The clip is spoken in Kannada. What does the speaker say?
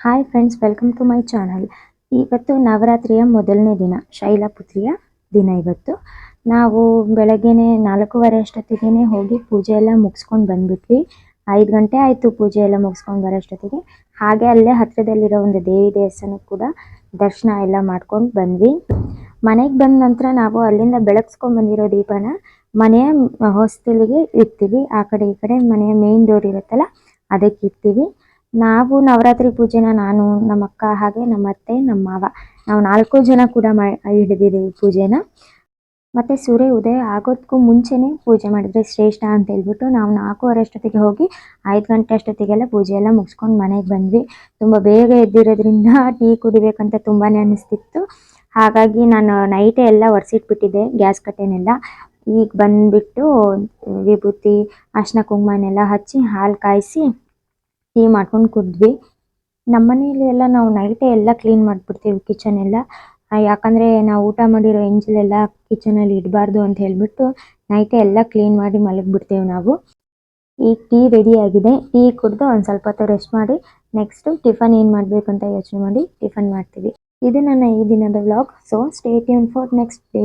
Hi friends welcome to my channel ಇವತ್ತು ನವರಾತ್ರಿಯ ಮೊದಲನೇ ದಿನ ಶೈಲಪುತ್ರಿಯ ದಿನ ಇವತ್ತು. ನಾವು ಬೆಳಗ್ಗೆನೆ ನಾಲ್ಕೂವರೆ ಅಷ್ಟೊತ್ತಿಗೆ ಹೋಗಿ ಪೂಜೆ ಎಲ್ಲ ಮುಗಿಸ್ಕೊಂಡು ಬಂದ್ಬಿಟ್ವಿ. ಐದು ಗಂಟೆ ಆಯಿತು ಪೂಜೆ ಎಲ್ಲ ಮುಗಿಸ್ಕೊಂಡು ಬರೋಷ್ಟೊತ್ತಿಗೆ ಹಾಗೆ ಅಲ್ಲೇ ಹತ್ತಿರದಲ್ಲಿರೋ ಒಂದು ದೇವಿ ದೇವಸ್ಥಾನಕ್ಕೆ ಕೂಡ ದರ್ಶನ ಎಲ್ಲ ಮಾಡ್ಕೊಂಡು ಬಂದ್ವಿ. ಮನೆಗೆ ಬಂದ ನಂತರ ನಾವು ಅಲ್ಲಿಂದ ಬೆಳಗ್ಸ್ಕೊಂಡು ಬಂದಿರೋ ದೀಪನ ಮನೆಯ ಹೊಸ್ತಿಲಿಗೆ ಇಡ್ತೀವಿ. ಆ ಕಡೆ ಈ ಕಡೆ ಮನೆಯ ಮೇನ್ ಡೋರ್ ಇರುತ್ತಲ್ಲ, ಅದಕ್ಕೆ ಇಡ್ತೀವಿ. ನಾವು ನವರಾತ್ರಿ ಪೂಜೆನ ನಾನು ನಮ್ಮ ಅಕ್ಕ ಹಾಗೆ ನಮ್ಮ ಅತ್ತೆ ನಮ್ಮ ಮಾವ ನಾವು ನಾಲ್ಕು ಜನ ಕೂಡ ಮಾಡಿ ಹಿಡಿದಿದ್ದೀವಿ ಪೂಜೆನ. ಮತ್ತು ಸೂರ್ಯ ಉದಯ ಆಗೋದಕ್ಕೂ ಮುಂಚೆನೇ ಪೂಜೆ ಮಾಡಿದರೆ ಶ್ರೇಷ್ಠ ಅಂತ ಹೇಳ್ಬಿಟ್ಟು ನಾವು ನಾಲ್ಕೂವರೆ ಅಷ್ಟೊತ್ತಿಗೆ ಹೋಗಿ ಐದು ಗಂಟೆ ಅಷ್ಟೊತ್ತಿಗೆಲ್ಲ ಪೂಜೆ ಎಲ್ಲ ಮುಗಿಸ್ಕೊಂಡು ಮನೆಗೆ ಬಂದ್ವಿ. ತುಂಬ ಬೇಗ ಎದ್ದಿರೋದ್ರಿಂದ ಟೀ ಕುಡಿಬೇಕಂತ ತುಂಬಾ ಅನಿಸ್ತಿತ್ತು. ಹಾಗಾಗಿ ನಾನು ನೈಟೇ ಎಲ್ಲ ಒರೆಸಿಟ್ಬಿಟ್ಟಿದ್ದೆ ಗ್ಯಾಸ್ ಕಟ್ಟೆನೆಲ್ಲ. ಈಗ ಬಂದ್ಬಿಟ್ಟು ವಿಭೂತಿ, ಅರ್ಶಿನ ಕುಂಕುಮನೆಲ್ಲ ಹಚ್ಚಿ ಹಾಲು ಕಾಯಿಸಿ ಟೀ ಮಾಡ್ಕೊಂಡು ಕುಡಿದ್ವಿ. ನಮ್ಮ ಮನೇಲಿ ಎಲ್ಲ ನಾವು ನೈಟೇ ಎಲ್ಲ ಕ್ಲೀನ್ ಮಾಡಿಬಿಡ್ತೀವಿ ಕಿಚನ್ ಎಲ್ಲ. ಯಾಕಂದ್ರೆ ನಾವು ಊಟ ಮಾಡಿರೋ ಎಂಜಲೆಲ್ಲ ಕಿಚನಲ್ಲಿ ಇಡಬಾರ್ದು ಅಂತ ಹೇಳ್ಬಿಟ್ಟು ನೈಟೇ ಎಲ್ಲ ಕ್ಲೀನ್ ಮಾಡಿ ಮಲಗಿಬಿಡ್ತೀವಿ ನಾವು. ಈಗ ಟೀ ರೆಡಿ ಆಗಿದೆ. ಟೀ ಕುಡಿದು ಒಂದು ಸ್ವಲ್ಪ ಹೊತ್ತು ರೆಸ್ಟ್ ಮಾಡಿ ನೆಕ್ಸ್ಟ್ ಟಿಫನ್ ಏನು ಮಾಡಬೇಕು ಅಂತ ಯೋಚನೆ ಮಾಡಿ ಟಿಫನ್ ಮಾಡ್ತೀವಿ. ಇದು ನನ್ನ ಈ ದಿನದ vlog so stay tune for next day